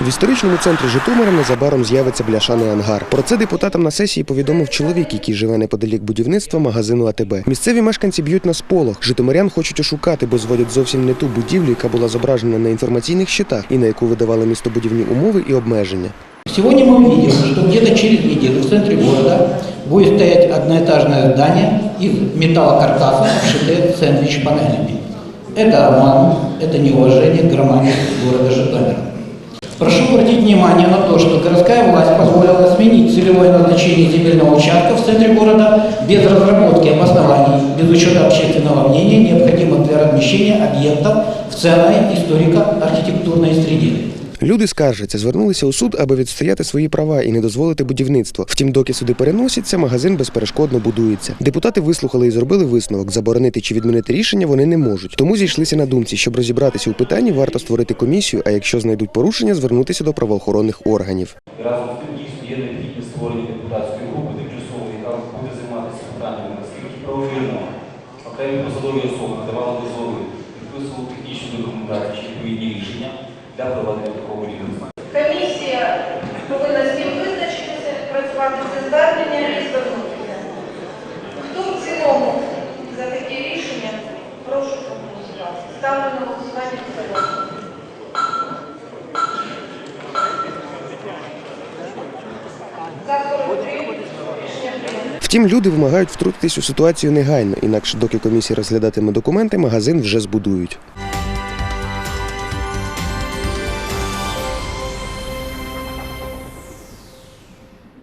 В історичному центрі Житомира незабаром з'явиться бляшаний ангар. Про це депутатам на сесії повідомив чоловік, який живе неподалік будівництва магазину АТБ. Місцеві мешканці б'ють на сполох. Житомирян хочуть ошукати, бо зводять зовсім не ту будівлю, яка була зображена на інформаційних щитах і на яку видавали містобудівні умови і обмеження. Сегодня мы увидим, что где-то через неделю в центре города будет стоять одноэтажное здание из металлокаркаса, обшитое сэндвич-панелями. Это обман, это неуважение к громаде города Житомира. Прошу обратить внимание на то, что городская власть позволила сменить целевое назначение земельного участка в центре города без разработки обоснований, без учета общественного мнения, необходимых для размещения объектов в ценной историко-архитектурной среде. Люди скаржаться, звернулися у суд, аби відстояти свої права і не дозволити будівництво. Втім, доки суди переносяться, магазин безперешкодно будується. Депутати вислухали і зробили висновок. Заборонити чи відмінити рішення вони не можуть. Тому зійшлися на думці, щоб розібратися у питанні, варто створити комісію. А якщо знайдуть порушення, звернутися до правоохоронних органів. Разом дійсно є необхідність створення депутатської групи тимчасової, буде займатися питаннями, наскільки правовірно окремі посадові особи надавали дозволи, підписували технічну документацію чи відповідні рішення для проведення такого будівництва. Комісія повинна з цим визначитися, працювати це звернення і звернутися. Хто в цілому за такі рішення, прошу проголосувати. Ставлю на голосування в цілому. За 43 рішення прийнято. Втім, люди вимагають втрутитись у ситуацію негайно, інакше, доки комісія розглядатиме документи, магазин вже збудують.